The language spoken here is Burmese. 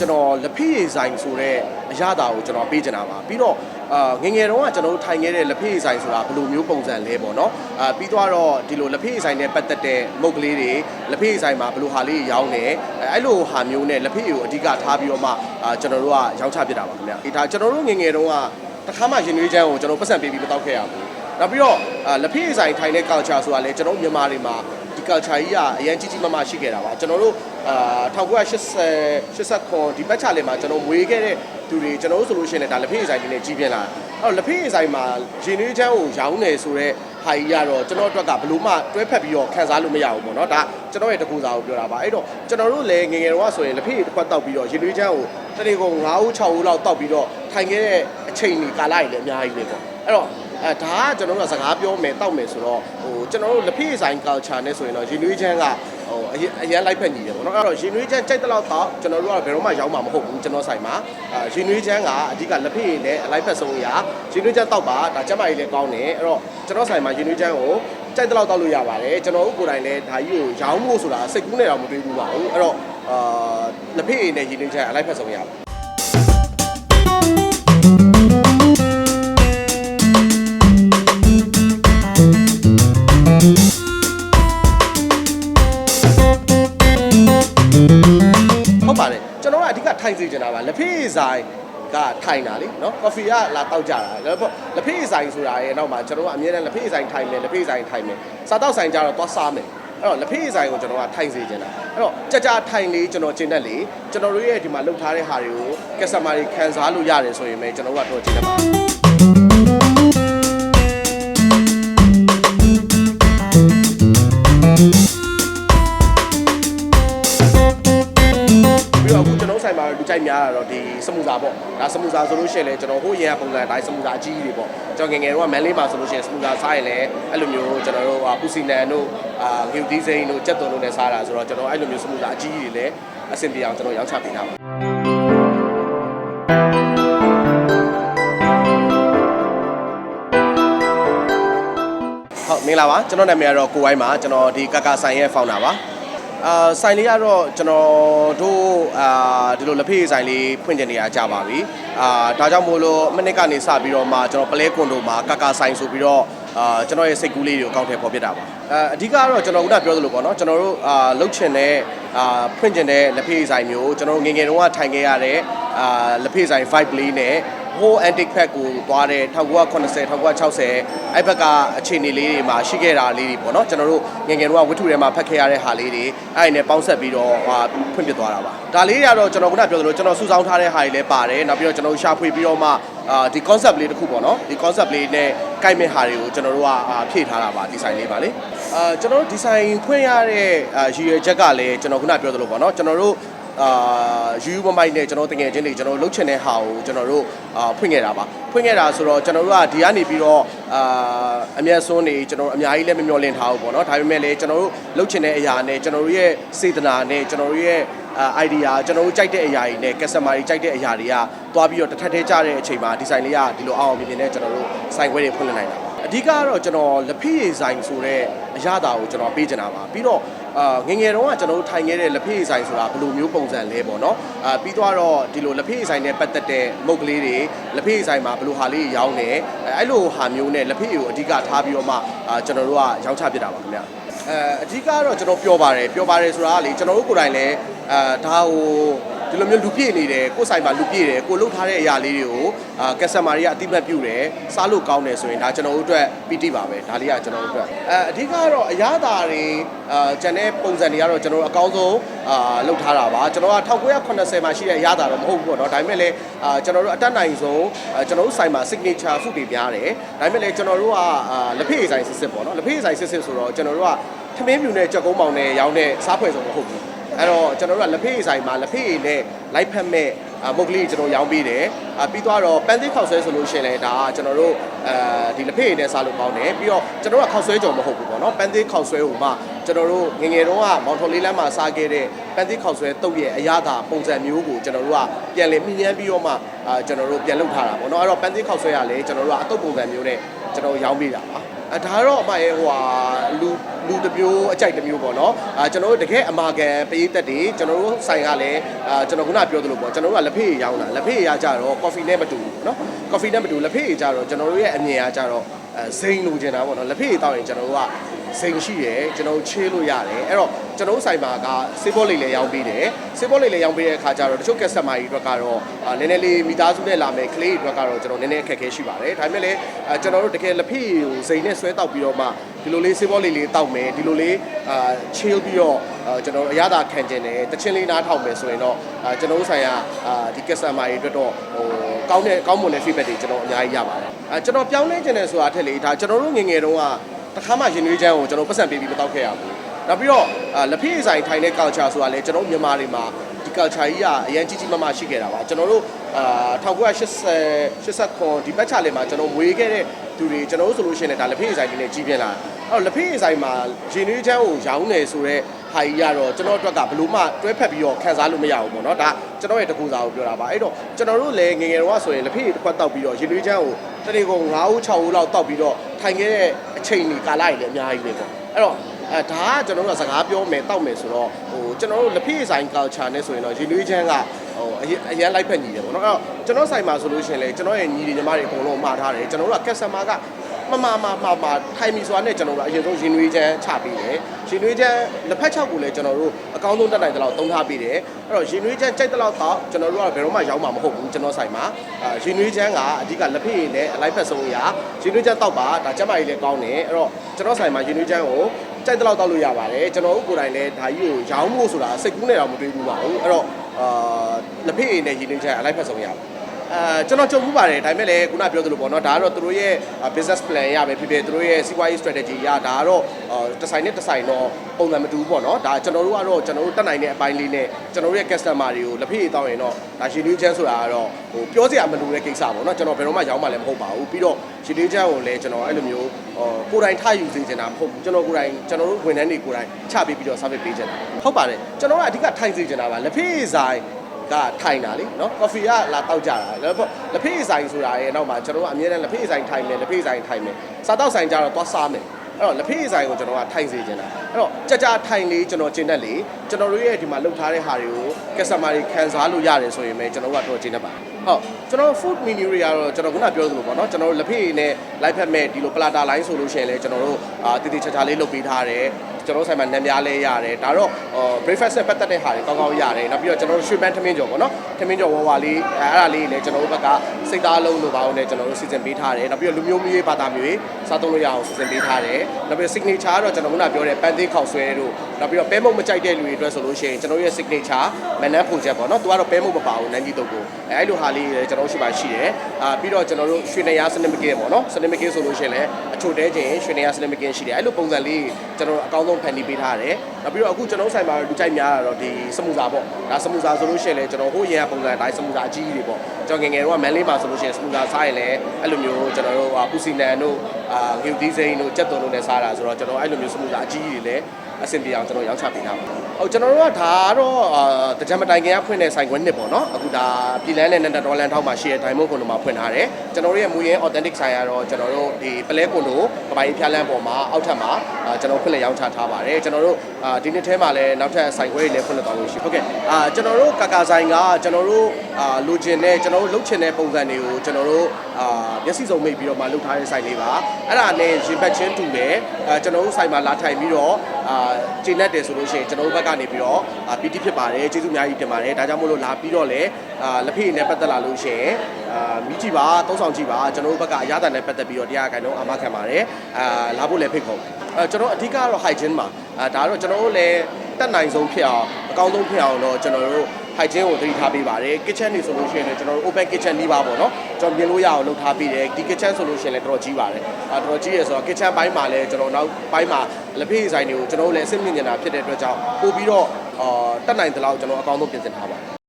ကျွန်တော်လက်ဖေးရည်ဆိုင်ဆိုတဲ့အရာတာကိုကျွန်တော်ပေးချင်တာပါပြီးတော့အာငယ်ငယ်တုန်းကကျွန်တော်တို့ထိုင်ခဲ့တဲ့လက်ဖေးရည်ဆိုင်ဆိုတာဘယ်လိုမျိုးပုံစံလဲပေါ့နော်အာပြီးတော့ဒီလိုလက်ဖေးရည်ဆိုင်နဲ့ပတ်သက်တဲ့မုတ်ကလေးတွေလက်ဖေးရည်ဆိုင်မှာဘယ်လိုဟာလေးရောင်းနေအဲအဲ့လိုဟာမျိုးနဲ့လက်ဖေးရည်ကိုအဓိကထားပြီးတော့မှအာကျွန်တော်တို့ကရောင်းချပြတာပါခင်ဗျဒီဒါကျွန်တော်တို့ငယ်ငယ်တုန်းကတစ်ခါမှရင်နွေးချမ်းကိုကျွန်တော်ပတ်စံပေးပြီးမတောက်ခဲ့ရဘူးနောက်ပြီးတော့အာလက်ဖေးရည်ဆိုင်ထိုင်တဲ့ culture ဆိုတာလေကျွန်တော်တို့မြန်မာတွေမှာ ဒီ culture ကြီးကအရင်ကြီးကြီးမားမားရှိခဲ့တာပါကျွန်တော်တို့အာ1980 89ဒီပတ်ချလေးမှာကျွန်တော်မွေးခဲ့တဲ့သူတွေကျွန်တော်တို့ဆိုလို့ရှိရင်လည်းဒါလက်ဖေးရည်ဆိုင်တွေနဲ့ကြီးပြင်းလာအဲ့တော့လက်ဖေးရည်ဆိုင်မှာရင်နွေးချမ်းကိုရောင်းနေဆိုတော့ဟာကြီးကတော့ကျွန်တော်အတွက်ကဘလို့မှတွဲဖက်ပြီးတော့ခန်းစားလို့မရဘူးပေါ့နော်ဒါကျွန်တော်ရဲ့တကူစားကိုပြောတာပါအဲ့တော့ကျွန်တော်တို့လည်းငယ်ငယ်တော့ဆိုရင်လက်ဖေးတစ်ခွက်တောက်ပြီးတော့ရင်နွေးချမ်းကိုတနေ့ကုန်9ဦး6ဦးလောက်တောက်ပြီးတော့ထိုင်ခဲ့တဲ့အချိန်ကြီးကာလကြီးလည်းအများကြီးပဲပေါ့အဲ့တော့ အဲဒါကကျွန်တော်တို့ကစကားပြောမယ်တောက်မယ်ဆိုတော့ဟိုကျွန်တော်တို့လက်ဖေးဆိုင် culture နဲ့ဆိုရင်တော့ရင်နွေးချမ်းကဟိုအရင်အရင်လိုက်ဖက်ညီတယ်ပေါ့နော်အဲ့တော့ရင်နွေးချမ်းကြိုက်တဲ့လောက်တော့ကျွန်တော်တို့ကဘယ်တော့မှရောင်းမှာမဟုတ်ဘူးကျွန်တော်ဆိုင်မှာအာရင်နွေးချမ်းကအဓိကလက်ဖေးနဲ့အလိုက်ဖက်ဆုံးရာရင်နွေးချမ်းတောက်ပါဒါကျမကြီးလည်းကောင်းတယ်အဲ့တော့ကျွန်တော်ဆိုင်မှာရင်နွေးချမ်းကိုကြိုက်တဲ့လောက်တောက်လို့ရပါတယ်ကျွန်တော်တို့ကိုယ်တိုင်လည်းဒါကြီးကိုရောင်းဖို့ဆိုတာစိတ်ကူးနေတော့မတွေးဘူးပါဘူးအဲ့တော့အာလက်ဖေးနဲ့ရင်နွေးချမ်းအလိုက်ဖက်ဆုံးရပါ စီချင်တာပါလက်ဖေးဆိုင်ကထိုင်တာလေနော်ကော်ဖီကလာတောက်ကြတာလက်ဖေးလက်ဖေးဆိုင်ဆိုတာရဲ့နောက်မှာကျွန်တော်ကအမြဲတမ်းလက်ဖေးဆိုင်ထိုင်မယ်လက်ဖေးဆိုင်ထိုင်မယ်စားတောက်ဆိုင်ကြတော့သွားစားမယ်အဲ့တော့လက်ဖေးဆိုင်ကိုကျွန်တော်ကထိုင်စီချင်တာအဲ့တော့ကြကြထိုင်လေးကျွန်တော်ကျင်တတ်လေကျွန်တော်တို့ရဲ့ဒီမှာလုပ်ထားတဲ့ဟာတွေကိုကက်စတမာတွေခံစားလို့ရတယ်ဆိုရင်ပဲကျွန်တော်တို့ကတော့ကျင်တတ်ပါ လူကြိုက်များတာတော့ဒီစမှုစာပေါ့ဒါစမှုစာဆိုလို့ရှိရင်လည်းကျွန်တော်ဟိုရင်ကပုံစံတိုင်းစမှုစာအကြီးကြီးတွေပေါ့ကျွန်တော်ငယ်ငယ်တော့မန်လေးမှာဆိုလို့ရှိရင်စမှုစာစားရင်လည်းအဲ့လိုမျိုးကျွန်တော်တို့ပူစီနန်တို့အာဂီယိုဒီဇိန်တို့ကြက်သွန်တို့နဲ့စားတာဆိုတော့ကျွန်တော်အဲ့လိုမျိုးစမှုစာအကြီးကြီးတွေလည်းအဆင်ပြေအောင်ကျွန်တော်ရောင်းချပေးထားပါဟုတ်မင်္ဂလာပါကျွန်တော်နာမည်ကတော့ကိုဝိုင်းပါကျွန်တော်ဒီကကဆိုင်ရဲ့ founder ပါ အာဆိုင်လေးကတော့ကျွန်တော်တို့အာဒီလိုလက်ဖေးဆိုင်လေးဖွင့်ကျင်နေရကြပါပြီအာဒါကြောင့်မို့လို့မနစ်ကနေစပြီးတော့မှကျွန်တော်ပလဲကွန်ဒိုမှာကကဆိုင်ဆိုပြီးတော့အာကျွန်တော်ရဲ့စိတ်ကူးလေးတွေကိုအကောင့်ထဲပေါ်ပြတာပါအာအဓိကတော့ကျွန်တော်ခုနပြောသလိုပေါ့နော်ကျွန်တော်တို့အာလှုပ်ချင်တဲ့အာဖွင့်ကျင်တဲ့လက်ဖေးဆိုင်မျိုးကျွန်တော်တို့ငယ်ငယ်တုန်းကထိုင်ခဲ့ရတဲ့အာလက်ဖေးဆိုင်5လေးနဲ့ ဟို antique pack ကိုသွားတဲ့1980 1960အဲ့ဘက်ကအခြေအနေလေးတွေမှာရှိခဲ့တာလေးတွေပေါ့နော်ကျွန်တော်တို့ငယ်ငယ်တော့ဝတ္ထုထဲမှာဖတ်ခဲ့ရတဲ့ဟာလေးတွေအဲ့ဒီနဲ့ပေါင်းဆက်ပြီးတော့ဟာဖွင့်ပြသွားတာပါဒါလေးတွေကတော့ကျွန်တော်ခုနပြောသလိုကျွန်တော်စုဆောင်းထားတဲ့ဟာတွေလည်းပါတယ်နောက်ပြီးတော့ကျွန်တော်ရှာဖွေပြီးတော့မှအာဒီ concept လေးတစ်ခုပေါ့နော်ဒီ concept လေးနဲ့ကိုက်မဲ့ဟာတွေကိုကျွန်တော်တို့ကအာဖြည့်ထားတာပါဒီဇိုင်းလေးပါလေအာကျွန်တော်တို့ဒီဇိုင်းဖွင့်ရတဲ့အာရည်ရွယ်ချက်ကလည်းကျွန်တော်ခုနပြောသလိုပေါ့နော်ကျွန်တော်တို့ အာယူယူမမိုက်နဲ့ကျွန်တော်တငယ်ချင်းတွေကျွန်တော်လှုပ်ချင်တဲ့ဟာကိုကျွန်တော်တို့အာဖွင့်ခဲ့တာပါဖွင့်ခဲ့တာဆိုတော့ကျွန်တော်တို့ကဒီကနေပြီးတော့အာအမျက်စွန်းနေကျွန်တော်အများကြီးလည်းမမျှော်လင့်ထားဘူးပေါ့နော်ဒါပေမဲ့လည်းကျွန်တော်တို့လှုပ်ချင်တဲ့အရာနဲ့ကျွန်တော်တို့ရဲ့စေတနာနဲ့ကျွန်တော်တို့ရဲ့အာ idea ကျွန်တော်တို့ကြိုက်တဲ့အရာတွေနဲ့ customer တွေကြိုက်တဲ့အရာတွေကသွားပြီးတော့တစ်ထပ်သေးကြတဲ့အချိန်မှာဒီဇိုင်းလေးကဒီလိုအောင်အောင်မြင်မြင်နဲ့ကျွန်တော်တို့ဆိုင်ခွဲတွေဖွင့်လှစ်နိုင်တာပါအဓိကကတော့ကျွန်တော်လက်ဖေးရည်ဆိုင်ဆိုတဲ့အရာတာကိုကျွန်တော်ပေးချင်တာပါပြီးတော့ အာငယ်ငယ်တုန်းကကျွန်တော်တို့ထိုင်ခဲ့တဲ့လက်ဖေးရည်ဆိုင်ဆိုတာဘယ်လိုမျိုးပုံစံလဲပေါ့နော်အာပြီးတော့ဒီလိုလက်ဖေးရည်ဆိုင်နဲ့ပတ်သက်တဲ့မုတ်ကလေးတွေလက်ဖေးရည်ဆိုင်မှာဘယ်လိုဟာလေးရောင်းနေအဲအဲ့လိုဟာမျိုးနဲ့လက်ဖေးရည်ကိုအဓိကထားပြီးတော့မှအာကျွန်တော်တို့ကရောင်းချပြတာပါခင်ဗျအဲအဓိကတော့ကျွန်တော်ပြောပါတယ်ပြောပါတယ်ဆိုတာကလေကျွန်တော်တို့ကိုယ်တိုင်လည်းအာဒါဟို ဒီလိုမျိုးလူပြည့်နေတယ်ကိုယ်ဆိုင်မှာလူပြည့်တယ်ကိုလှုပ်ထားတဲ့အရာလေးတွေကိုအာကက်စတမာတွေကအတိမတ်ပြုတယ်စားလို့ကောင်းတယ်ဆိုရင်ဒါကျွန်တော်တို့အတွက်ပီတိပါပဲဒါလေးကကျွန်တော်တို့အတွက်အဲအဓိကတော့အရာသာတွေအာကျန်တဲ့ပုံစံတွေကတော့ကျွန်တော်တို့အကောင်းဆုံးအာလှုပ်ထားတာပါကျွန်တော်က1980မှာရှိတဲ့အရာသာတော့မဟုတ်ဘူးပေါ့နော်ဒါပေမဲ့လည်းအာကျွန်တော်တို့အတက်နိုင်ဆုံးအာကျွန်တော်တို့ဆိုင်မှာ signature food တွေများတယ်ဒါပေမဲ့လည်းကျွန်တော်တို့ကအာလက်ဖေးဆိုင်စစ်စစ်ပေါ့နော်လက်ဖေးဆိုင်စစ်စစ်ဆိုတော့ကျွန်တော်တို့ကထမင်းမြူနဲ့ကြောက်ကုန်းပေါင်နဲ့ရောင်းတဲ့စားဖွဲ့စုံမဟုတ်ဘူး အဲ့တော့ကျွန်တော်တို့ကလက်ဖေးဆိုင်မှာလက်ဖေးနဲ့လိုက်ဖက်မဲ့အာမုတ်ကလေးကျွန်တော်ရောင်းပေးတယ်အာပြီးတော့ပန်းသစ်ခောက်ဆွဲဆိုလို့ရှိရင်လည်းဒါကကျွန်တော်တို့အဲဒီလက်ဖေးနဲ့စားလို့ပေါင်းတယ်ပြီးတော့ကျွန်တော်တို့ကခောက်ဆွဲကြော်မဟုတ်ဘူးပေါ့နော်ပန်းသစ်ခောက်ဆွဲဟိုမှကျွန်တော်တို့ငငယ်တုန်းကမောင်ထော်လေးလမ်းမှာစားခဲ့တဲ့ပန်းသစ်ခောက်ဆွဲတုတ်ရဲ့အရသာပုံစံမျိုးကိုကျွန်တော်တို့ကပြန်လည်မြင်ញ្ပြီးတော့မှအာကျွန်တော်တို့ပြန်လုပ်ထားတာပေါ့နော်အဲ့တော့ပန်းသစ်ခောက်ဆွဲရလည်းကျွန်တော်တို့ကအတုပ်ပုံစံမျိုးနဲ့ကျွန်တော်ရောင်းပေးတာပါ အဲဒါတော့အမရဲ့ဟိုဟာလူလူတစ်မျိုးအကြိုက်တစ်မျိုးပေါ့နော်အာကျွန်တော်တို့တကယ်အမာကန်ပရိသတ်တွေကျွန်တော်တို့ဆိုင်ကလည်းအာကျွန်တော်ခုနပြောသလိုပေါ့ကျွန်တော်တို့ကလက်ဖေးရောင်းတာလက်ဖေးရကြတော့ coffee နဲ့မတူဘူးနော် coffee နဲ့မတူလက်ဖေးရကြတော့ကျွန်တော်တို့ရဲ့အမြင်ကကြတော့အဲဇိန်လိုချင်တာပေါ့နော်လက်ဖေးရတောက်ရင်ကျွန်တော်တို့က ဇိန်ရှိတယ်ကျွန်တော်တို့ချေးလို့ရတယ်အဲ့တော့ကျွန်တော်တို့ဆိုင်မှာကစေးဘောလေးလည်းရောင်းပေးတယ်စေးဘောလေးလည်းရောင်းပေးတဲ့အခါကျတော့တချို့ customer တွေအတွက်ကတော့အာနည်းနည်းလေးမိသားစုနဲ့လာမယ်ကလေးတွေအတွက်ကတော့ကျွန်တော်နည်းနည်းအခက်အခဲရှိပါတယ်ဒါပေမဲ့လည်းအဲကျွန်တော်တို့တကယ်လက်ဖေးကိုဇိန်နဲ့ဆွဲတောက်ပြီးတော့မှဒီလိုလေးစေးဘောလေးလေးတောက်မယ်ဒီလိုလေးအာ chill ပြီးတော့အာကျွန်တော်တို့အရသာခံကျင်တယ်တချင်းလေးနားထောင်မယ်ဆိုရင်တော့အာကျွန်တော်တို့ဆိုင်ကအာဒီ customer တွေအတွက်တော့ဟိုကောင်းတဲ့ကောင်းမွန်တဲ့ feedback တွေကျွန်တော်အများကြီးရပါတယ်အာကျွန်တော်ပြောင်းလဲခြင်းတယ်ဆိုတာထက်လေဒါကျွန်တော်တို့ငယ်ငယ်တုန်းက တစ်ခါမှရင်နွေးချမ်းကိုကျွန်တော်ပတ်စံပေးပြီးမတောက်ခဲ့ရဘူးနောက်ပြီးတော့အာလက်ဖေးဆိုင်ထိုင်တဲ့ culture ဆိုတာလေကျွန်တော်တို့မြန်မာတွေမှာဒီ culture ကြီးကအရင်ကြီးကြီးမားမားရှိခဲ့တာပါကျွန်တော်တို့အာ1980 89ဒီဘက်ချလေးမှာကျွန်တော်မွေးခဲ့တဲ့သူတွေကျွန်တော်တို့ဆိုလို့ရှိရင်လည်းဒါလက်ဖေးဆိုင်တွေနဲ့ကြီးပြင်းလာအဲ့တော့လက်ဖေးဆိုင်မှာရင်နွေးချမ်းကိုရောင်းနေဆိုတော့ ဟာကြီးကတော့ကျွန်တော်အတွက်ကဘလို့မှတွဲဖက်ပြီးတော့ခန်းစားလို့မရဘူးပေါ့နော်ဒါကျွန်တော်ရဲ့တကူစားကိုပြောတာပါအဲ့တော့ကျွန်တော်တို့လည်းငယ်ငယ်တော့ဆိုရင်လက်ဖေးတစ်ခွက်တောက်ပြီးတော့ရင်နွေးချမ်းကိုတနေ့ကုန်9ဦး6ဦးလောက်တောက်ပြီးတော့ထိုင်ခဲ့တဲ့အချိန်ကြီးကာလကြီးလည်းအများကြီးပဲပေါ့အဲ့တော့အဲဒါကကျွန်တော်တို့ကစကားပြောမယ်တောက်မယ်ဆိုတော့ဟိုကျွန်တော်တို့လက်ဖေးဆိုင် culture နဲ့ဆိုရင်တော့ရင်နွေးချမ်းကဟိုအရင်အရင်လိုက်ဖက်ညီတယ်ပေါ့နော်အဲ့တော့ကျွန်တော်ဆိုင်မှာဆိုလို့ရှိရင်လေကျွန်တော်ရဲ့ညီတွေညီမတွေအကုန်လုံးမှားထားတယ်ကျွန်တော်တို့က customer ကမမမမမထိုင်မီဆိုတာနဲ့ကျွန်တော်တို့အရင်ဆုံးရင်နွေးချမ်းချပေးတယ် ရင်နွေးချမ်းလက်ဖက်ချောက်ကိုလည်းကျွန်တော်တို့အကောင်းဆုံးတက်နိုင်တဲ့လောက်သုံးထားပေးတယ်အဲ့တော့ရင်နွေးချမ်းကြိုက်တဲ့လောက်တော့ကျွန်တော်တို့ကဘယ်တော့မှရောင်းမှာမဟုတ်ဘူးကျွန်တော်ဆိုင်မှာအာရင်နွေးချမ်းကအဓိကလက်ဖက်ရည်နဲ့အလိုက်ဖက်ဆုံးအရာရင်နွေးချမ်းတောက်ပါဒါကျမကြီးလည်းကောင်းတယ်အဲ့တော့ကျွန်တော်ဆိုင်မှာရင်နွေးချမ်းကိုကြိုက်တဲ့လောက်တောက်လို့ရပါတယ်ကျွန်တော်တို့ကိုယ်တိုင်လည်းဒါကြီးကိုရောင်းဖို့ဆိုတာစိတ်ကူးနေတော့မတွေးဘူးပါဘူးအဲ့တော့အာလက်ဖက်ရည်နဲ့ရင်နွေးချမ်းအလိုက်ဖက်ဆုံးရပါ အာကျွန်တော်ကြုံမှုပါတယ်ဒါပေမဲ့လည်းခုနပြောသလိုပေါ့နော်ဒါကတော့သူတို့ရဲ့ business plan ရပဲဖြစ်ဖြစ်သူတို့ရဲ့စီးပွားရေး strategy ရဒါကတော့တစ်ဆိုင်နဲ့တစ်ဆိုင်တော့ပုံစံမတူဘူးပေါ့နော်ဒါကျွန်တော်တို့ကတော့ကျွန်တော်တို့တက်နိုင်တဲ့အပိုင်းလေးနဲ့ကျွန်တော်တို့ရဲ့ customer တွေကိုလက်ဖေးတောင်းရင်တော့ဒါရှင်လေးချမ်းဆိုတာကတော့ဟိုပြောစရာမလိုတဲ့ကိစ္စပေါ့နော်ကျွန်တော်ဘယ်တော့မှရောင်းမှလည်းမဟုတ်ပါဘူးပြီးတော့ရှင်လေးချမ်းကိုလည်းကျွန်တော်အဲ့လိုမျိုးဟိုကိုယ်တိုင်ထယူစေချင်တာမဟုတ်ဘူးကျွန်တော်ကိုယ်တိုင်ကျွန်တော်တို့ဝန်ထမ်းတွေကိုယ်တိုင်ချပေးပြီးတော့ service ပေးချင်တာဟုတ်ပါတယ်ကျွန်တော်ကအဓိကထိုင်စေချင်တာပါလက်ဖေးဆိုင် ကထိုင်တာလေနော်ကော်ဖီကလာတောက်ကြတာလက်ဖက်လက်ဖေးဆိုင်ဆိုတာရဲ့နောက်မှာကျွန်တော်ကအမြဲတမ်းလက်ဖေးဆိုင်ထိုင်မယ်လက်ဖေးဆိုင်ထိုင်မယ်စားတောက်ဆိုင်ကြတော့သွားစားမယ်အဲ့တော့လက်ဖေးဆိုင်ကိုကျွန်တော်ကထိုင်စေချင်တာအဲ့တော့ကြကြထိုင်လေးကျွန်တော်ကျင်တတ်လေကျွန်တော်တို့ရဲ့ဒီမှာလုပ်ထားတဲ့ဟာတွေကို customer တွေခံစားလို့ရတယ်ဆိုရင်ပဲကျွန်တော်တို့ကတော့ကျင်တတ်ပါဟုတ်ကျွန်တော် food menu တွေကတော့ကျွန်တော်ခုနပြောသလိုပေါ့နော်ကျွန်တော်တို့လက်ဖေးနဲ့ live ဖက်မဲ့ဒီလို platter line ဆိုလို့ရှိရင်လည်းကျွန်တော်တို့အာတည်တည်ချာချာလေးလုပ်ပေးထားတယ် ကျွန်တော်တို့ဆိုင်မှာနံပြားလဲရတယ်ဒါတော့ breakfast နဲ့ပတ်သက်တဲ့ဟာတွေကောင်းကောင်းရတယ်နောက်ပြီးတော့ကျွန်တော်တို့ရွှေပန်းထမင်းကြော်ပေါ့နော်ထမင်းကြော်ဝါဝါလေးအဲအဲ့ဒါလေးလည်းကျွန်တော်တို့ဘက်ကစိတ်သားလုံးလိုပါအောင်လည်းကျွန်တော်တို့စီစဉ်ပေးထားတယ်နောက်ပြီးတော့လူမျိုးမျိုးဘာသာမျိုးစားသုံးလို့ရအောင်စီစဉ်ပေးထားတယ်နောက်ပြီးတော့ signature ကတော့ကျွန်တော်ခုနပြောတဲ့ပန်းသေးခေါက်ဆွဲတို့နောက်ပြီးတော့ပဲမုတ်မကြိုက်တဲ့လူတွေအတွက်ဆိုလို့ရှိရင်ကျွန်တော်ရဲ့ signature မနက်ဖုန်ချက်ပေါ့နော်သူကတော့ပဲမုတ်မပါဘူးနန်းကြီးတုတ်ကိုအဲအဲ့လိုဟာလေးလည်းကျွန်တော်တို့ရှိပါရှိတယ်အာပြီးတော့ကျွန်တော်တို့ရွှေနေရစနစ်မကင်းပေါ့နော်စနစ်မကင်းဆိုလို့ရှိရင်လည်းအချို့တဲချင်းရွှေနေရစနစ်မကင်းရှိတယ်အဲ့လိုပုံစံလေးကျွန်တော်တို့အကောင်းဆုံးဖန်တီးပေးထားတယ်နောက်ပြီးတော့အခုကျွန်တော်ဆိုင်မှာလူကြိုက်များတာတော့ဒီစမှုစာပေါ့ဒါစမှုစာဆိုလို့ရှိရင်လည်းကျွန်တော်ဟိုရင်ကပုံစံတိုင်းစမှုစာအကြီးကြီးတွေပေါ့ကျွန်တော်ငယ်ငယ်တော့မန်လေးမှာဆိုလို့ရှိရင်စမှုစာစားရင်လည်းအဲ့လိုမျိုးကျွန်တော်တို့ပူစီနန်တို့အာဂီဒီစိန်တို့ကြက်သွန်တို့လည်းစားတာဆိုတော့ကျွန်တော်အဲ့လိုမျိုးစမှုစာအကြီးကြီးတွေလည်းအဆင်ပြေအောင်ကျွန်တော်ရောင်းချပေးထားပါတယ်။ဟုတ်ကျွန်တော်တို့ကဒါကတော့အာတကြံမတိုင်ခင်ကဖွင့်တဲ့ဆိုင်ခွဲနှစ်ပေါ့နော်။အခုဒါပြည်လန်းနဲ့နန်ဒေါ်လန်ထောက်မှာရှိတဲ့ Diamond ကွန်ဒိုမှာဖွင့်ထားတယ်။ကျွန်တော်တို့ရဲ့မူရင်း authentic ဆိုင်ကတော့ကျွန်တော်တို့ဒီပလဲကွန်ဒိုကပိုင်းဖျားလန်းပေါ်မှာအောက်ထပ်မှာအာ ကျွန်တော်ဖွင့်လှစ်ရောင်းချထားပါတယ်။ကျွန်တော်တို့အာဒီနှစ်ထဲမှာလည်းနောက်ထပ်ဆိုင်ခွဲတွေလည်းဖွင့်လှစ်သွားလို့ရှိဟုတ်ကဲ့အာကျွန်တော်တို့ကာကာဆိုင်ကကျွန်တော်တို့အာလိုချင်တဲ့ကျွန်တော်တို့လုပ်ချင်တဲ့ပုံစံတွေကိုကျွန်တော်တို့အာမျက်စိစုံမိတ်ပြီးတော့မှလုပ်ထားတဲ့ဆိုင်လေးပါအဲ့ဒါနဲ့ရင်ဘတ်ချင်းတူတယ်အာကျွန်တော်တို့ဆိုင်မှာလာထိုင်ပြီးတော့အာကျင်းတတ်တယ်ဆိုလို့ရှိရင်ကျွန်တော်တို့ဘက်ကနေပြီးတော့အာပီတိဖြစ်ပါတယ်ကျေးဇူးအများကြီးတင်ပါတယ်ဒါကြောင့်မို့လို့လာပြီးတော့လည်းအာလက်ဖေးနဲ့ပတ်သက်လာလို့ရှိရင်အာမိကြည့်ပါသုံးဆောင်ကြည့်ပါကျွန်တော်တို့ဘက်ကအရသာနဲ့ပတ်သက်ပြီးတော့တရားခိုင်တော့အမခံပါတယ်အာလာဖို့လည်းဖိတ်ခေါ် အဲကျွန်တော်အဓိကတော့ hygiene ပါအာဒါတော့ကျွန်တော်တို့လည်းတက်နိုင်ဆုံးဖြစ်အောင်အကောင်းဆုံးဖြစ်အောင်တော့ကျွန်တော်တို့ hygiene ကိုသတိထားပေးပါတယ် kitchen တွေဆိုလို့ရှိရင်လည်းကျွန်တော်တို့ open kitchen နီးပါပေါ့နော်ကျွန်တော်မြင်လို့ရအောင်လုပ်ထားပေးတယ်ဒီ kitchen ဆိုလို့ရှိရင်လည်းတော်တော်ကြီးပါတယ်အာတော်တော်ကြီးရယ်ဆိုတော့ kitchen ဘိုင်းမှာလည်းကျွန်တော်နောက်ဘိုင်းမှာလက်ဖေးဆိုင်တွေကိုကျွန်တော်တို့လည်းအဆင့်မြင့်နေတာဖြစ်တဲ့အတွက်ကြောင့်ပို့ပြီးတော့အာတက်နိုင်တဲ့လောက်ကျွန်တော်အကောင်းဆုံးပြင်ဆင်ထားပါတယ်